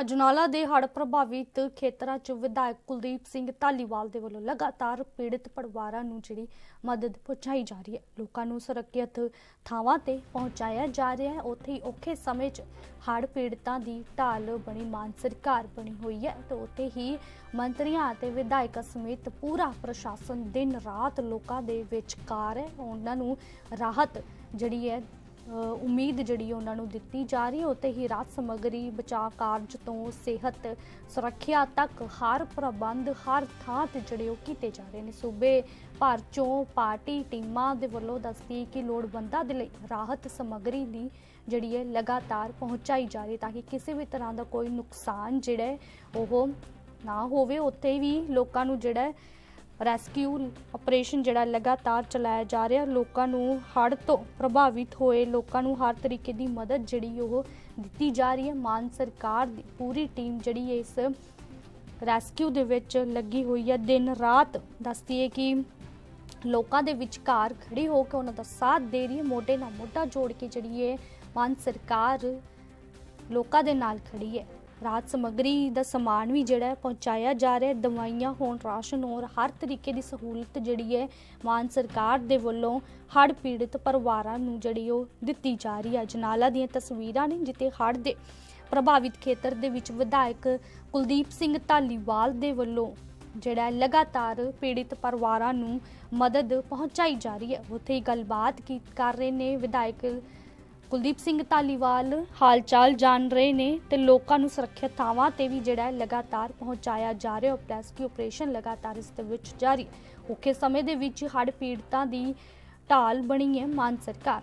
ਅਜਨਾਲਾ ਦੇ ਹੜ੍ਹ ਪ੍ਰਭਾਵਿਤ ਖੇਤਰਾਂ 'ਚ ਵਿਧਾਇਕ ਕੁਲਦੀਪ ਸਿੰਘ ਢਾਲੀਵਾਲ ਦੇ ਵੱਲੋਂ ਲਗਾਤਾਰ ਪੀੜਤ ਪਰਿਵਾਰਾਂ ਨੂੰ ਜਿਹੜੀ ਮਦਦ ਪਹੁੰਚਾਈ ਜਾ ਰਹੀ ਹੈ। ਲੋਕਾਂ ਨੂੰ ਸੁਰੱਖਿਅਤ ਥਾਵਾਂ ਤੇ ਪਹੁੰਚਾਇਆ ਜਾ ਰਿਹਾ ਹੈ। ਉੱਥੇ ਹੀ ਔਖੇ ਸਮੇਂ 'ਚ ਹੜ੍ਹ ਪੀੜਤਾਂ ਦੀ ਢਾਲ ਬਣੀ, ਮਾਨ ਸਰਕਾਰ ਬਣੀ ਹੋਈ ਹੈ ਤੇ ਉੱਥੇ ਹੀ ਮੰਤਰੀਆਂ ਅਤੇ ਵਿਧਾਇਕਾਂ ਸਮੇਤ ਪੂਰਾ ਪ੍ਰਸ਼ਾਸਨ ਦਿਨ ਰਾਤ ਲੋਕਾਂ ਦੇ ਵਿਚਕਾਰ ਹੈ। ਉਹਨਾਂ ਨੂੰ ਰਾਹਤ ਜਿਹੜੀ ਹੈ ਉਮੀਦ ਜਿਹੜੀ ਉਹਨਾਂ ਨੂੰ ਦਿੱਤੀ ਜਾ ਰਹੀ ਹੈ ਉੱਤੇ ਹੀ ਰਾਤ ਸਮਗਰੀ, ਬਚਾਅ ਕਾਰਜ ਤੋਂ ਸਿਹਤ ਸੁਰੱਖਿਆ ਤੱਕ ਹਰ ਪ੍ਰਬੰਧ, ਹਰ ਥਾਂ ਤੇ ਜਿਹੜੇ ਉਹ ਕੀਤੇ ਜਾ ਰਹੇ ਨੇ। ਸੂਬੇ ਭਰ ਚੋਂ ਪਾਰਟੀ ਟੀਮਾਂ ਦੇ ਵੱਲੋਂ ਦੱਸਦੀ ਕਿ ਲੋੜਵੰਦਾਂ ਦੇ ਲਈ ਰਾਹਤ ਸਮਗਰੀ ਦੀ ਜਿਹੜੀ ਹੈ, ਲਗਾਤਾਰ ਪਹੁੰਚਾਈ ਜਾ ਰਹੀ ਹੈ ਤਾਂ ਕਿ ਕਿਸੇ ਵੀ ਤਰ੍ਹਾਂ ਦਾ ਕੋਈ ਨੁਕਸਾਨ ਜਿਹੜਾ ਉਹ ਨਾ ਹੋਵੇ। ਉੱਥੇ ਵੀ ਲੋਕਾਂ ਨੂੰ ਜਿਹੜਾ ਰੈਸਕਿਊ ਆਪਰੇਸ਼ਨ ਜਿਹੜਾ ਲਗਾਤਾਰ ਚਲਾਇਆ ਜਾ ਰਿਹਾ, ਲੋਕਾਂ ਨੂੰ ਹੜ੍ਹ ਤੋਂ ਪ੍ਰਭਾਵਿਤ ਹੋਏ ਲੋਕਾਂ ਨੂੰ ਹਰ ਤਰੀਕੇ ਦੀ ਮਦਦ ਜਿਹੜੀ ਉਹ ਦਿੱਤੀ ਜਾ ਰਹੀ ਹੈ। ਮਾਨ ਸਰਕਾਰ ਦੀ ਪੂਰੀ ਟੀਮ ਜਿਹੜੀ ਹੈ ਇਸ ਰੈਸਕਿਊ ਦੇ ਵਿੱਚ ਲੱਗੀ ਹੋਈ ਹੈ। ਦਿਨ ਰਾਤ ਦੱਸਦੀ ਹੈ ਕਿ ਲੋਕਾਂ ਦੇ ਵਿਚਕਾਰ ਖੜੀ ਹੋ ਕੇ ਉਹਨਾਂ ਦਾ ਸਾਥ ਦੇ ਰਹੀ ਹੈ। ਮੋਢੇ ਨਾਲ ਮੋਢਾ ਜੋੜ ਕੇ ਜਿਹੜੀ ਹੈ ਮਾਨ ਸਰਕਾਰ ਲੋਕਾਂ ਦੇ ਨਾਲ ਖੜੀ ਹੈ। ਰਾਤ ਸਮੱਗਰੀ ਦਾ ਸਮਾਨ ਵੀ ਜਿਹੜਾ ਹੈ ਪਹੁੰਚਾਇਆ ਜਾ ਰਿਹਾ ਹੈ। ਦਵਾਈਆਂ ਹੋਣ, ਰਾਸ਼ਨ ਹੋਰ ਹਰ ਤਰੀਕੇ ਦੀ ਸਹੂਲਤ ਜਿਹੜੀ ਹੈ ਮਾਨ ਸਰਕਾਰ ਦੇ ਵੱਲੋਂ ਹੜ੍ਹ ਪੀੜਤ ਪਰਿਵਾਰਾਂ ਨੂੰ ਜਿਹੜੀ ਉਹ ਦਿੱਤੀ ਜਾ ਰਹੀ ਹੈ। ਜਨਾਲਾ ਦੀਆਂ ਤਸਵੀਰਾਂ ਨੇ ਜਿੱਥੇ ਹੜ੍ਹ ਦੇ ਪ੍ਰਭਾਵਿਤ ਖੇਤਰ ਦੇ ਵਿੱਚ ਵਿਧਾਇਕ ਕੁਲਦੀਪ ਸਿੰਘ ਢਾਲੀਵਾਲ ਦੇ ਵੱਲੋਂ ਜਿਹੜਾ ਲਗਾਤਾਰ ਪੀੜਿਤ ਪਰਿਵਾਰਾਂ ਨੂੰ ਮਦਦ ਪਹੁੰਚਾਈ ਜਾ ਰਹੀ ਹੈ। ਉੱਥੇ ਹੀ ਗੱਲਬਾਤ ਕੀ ਕਰ ਰਹੇ ਨੇ ਵਿਧਾਇਕ ਕੁਲਦੀਪ ਸਿੰਘ ਧਾਲੀਵਾਲ ਹਾਲ ਚਾਲ ਜਾਣ ਰਹੇ ਨੇ ਤੇ ਲੋਕਾਂ ਨੂੰ ਸੁਰੱਖਿਅਤ ਥਾਵਾਂ ਤੇ ਵੀ ਜਿਹੜਾ ਹੈ ਲਗਾਤਾਰ ਪਹੁੰਚਾਇਆ ਜਾ ਰਿਹਾ ਹੈ ਰੈਸਕਿਊ ਆਪਰੇਸ਼ਨ ਲਗਾਤਾਰ ਇਸ ਦੇ ਵਿੱਚ ਜਾਰੀ ਹੈ। ਔਖੇ ਸਮੇਂ ਦੇ ਵਿੱਚ ਹੜ੍ਹ ਪੀੜਤਾਂ ਦੀ ਢਾਲ ਬਣੀ ਹੈ ਮਾਨ ਸਰਕਾਰ